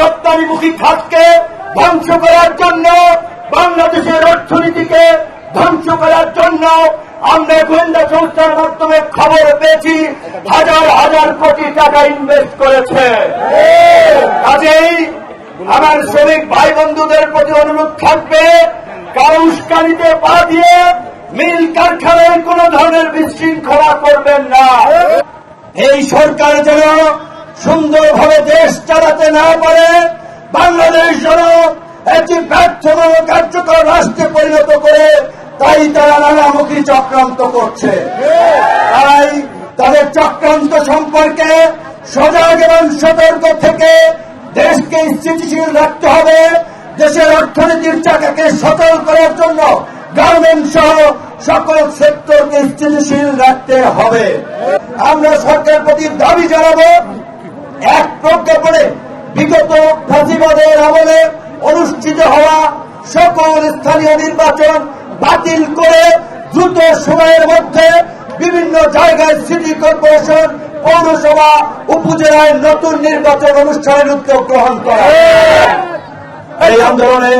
রপ্তানিমুখী খাতকে ধ্বংস করার জন্য বাংলাদেশের অর্থনীতিকে ধ্বংস করার জন্য আমরা গোয়েন্দা সংস্থার মাধ্যমে খবর পেয়েছি, হাজার হাজার কোটি টাকা ইনভেস্ট করেছে। কাজেই আমার শ্রমিক ভাই বন্ধুদের প্রতি অনুরোধ থাকবে, কারও পা দিয়ে মিল কারখানায় কোন ধরনের বিশৃঙ্খলা করবেন না। এই সরকার যেন সুন্দরভাবে দেশ চালাতে না পারে, বাংলাদেশ যেন একটি ব্যর্থ কার্যকর রাষ্ট্রে পরিণত করে, তাই তারা নানামুখী চক্রান্ত করছে। তাই তাদের চক্রান্ত সম্পর্কে সজাগ এবং সতর্ক থেকে দেশকে স্থিতিশীল রাখতে হবে, দেশের অর্থনীতির চাকাকে সচল করার জন্য গার্মেন্ট সহ সকল সেক্টরকে স্থিতিশীল রাখতে হবে। আমরা সরকারের প্রতি দাবি জানাব এক প্রজ্ঞাপনে বিগত ফাঁসিবাদের আমলে অনুষ্ঠিত হওয়া সকল স্থানীয় নির্বাচন বাতিল করে দ্রুত সময়ের মধ্যে বিভিন্ন জায়গায় সিটি কর্পোরেশন, পৌরসভা, উপজেলায় নতুন নির্বাচন অনুষ্ঠানের উদ্যোগ গ্রহণ করা। এই আন্দোলনে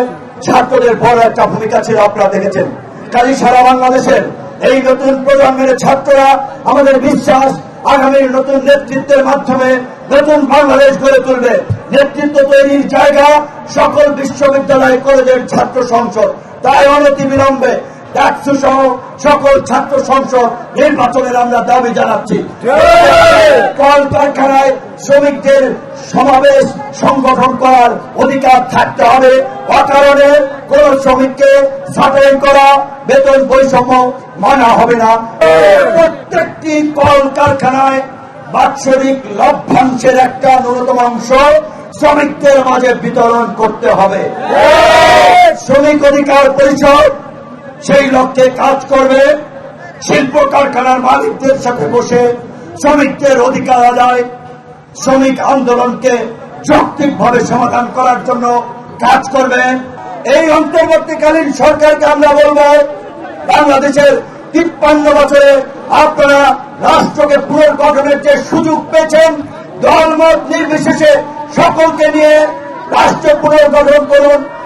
ছাত্রদের বড় একটা ভূমিকা ছিল, আপনারা দেখেছেন। কাজী সারা বাংলাদেশের এই নতুন প্রজন্মের ছাত্ররা আমাদের বিশ্বাস আগামীর নতুন নেতৃত্বের মাধ্যমে নতুন বাংলাদেশ গড়ে তুলবে। নেতৃত্ব তৈরির জায়গা সকল বিশ্ববিদ্যালয়, কলেজের ছাত্র সংসদ। তাই অনতি বিলম্বে সকল ছাত্র সংসদ নির্বাচনের আমরা দাবি জানাচ্ছি। কল কারখানায় শ্রমিকদের সমাবেশ সংগঠন করার অধিকার থাকতে হবে। অকারণে কোন শ্রমিককে সাফাই করা, বেতন বৈষম্য মানা হবে না। প্রত্যেকটি কল কারখানায় বাৎসরিক লভ্যাংশের একটা ন্যূনতম অংশ শ্রমিকদের মাঝে বিতরণ করতে হবে। শ্রমিক অধিকার পরিষদ সেই লক্ষ্যে কাজ করবে। শিল্প কারখানার মালিকদের সাথে বসে শ্রমিকদের অধিকার আদায়, শ্রমিক আন্দোলনকে যৌক্তিকভাবে সমাধান করার জন্য কাজ করবেন এই অন্তর্বর্তীকালীন সরকারকে আমরা বলব, বাংলাদেশের তিপ্পান্ন বছরে আপনারা রাষ্ট্রকে পুনর্গঠনের যে সুযোগ পেয়েছেন, দলমত নির্বিশেষে সকলকে নিয়ে রাষ্ট্র পুনর্গঠন করুন।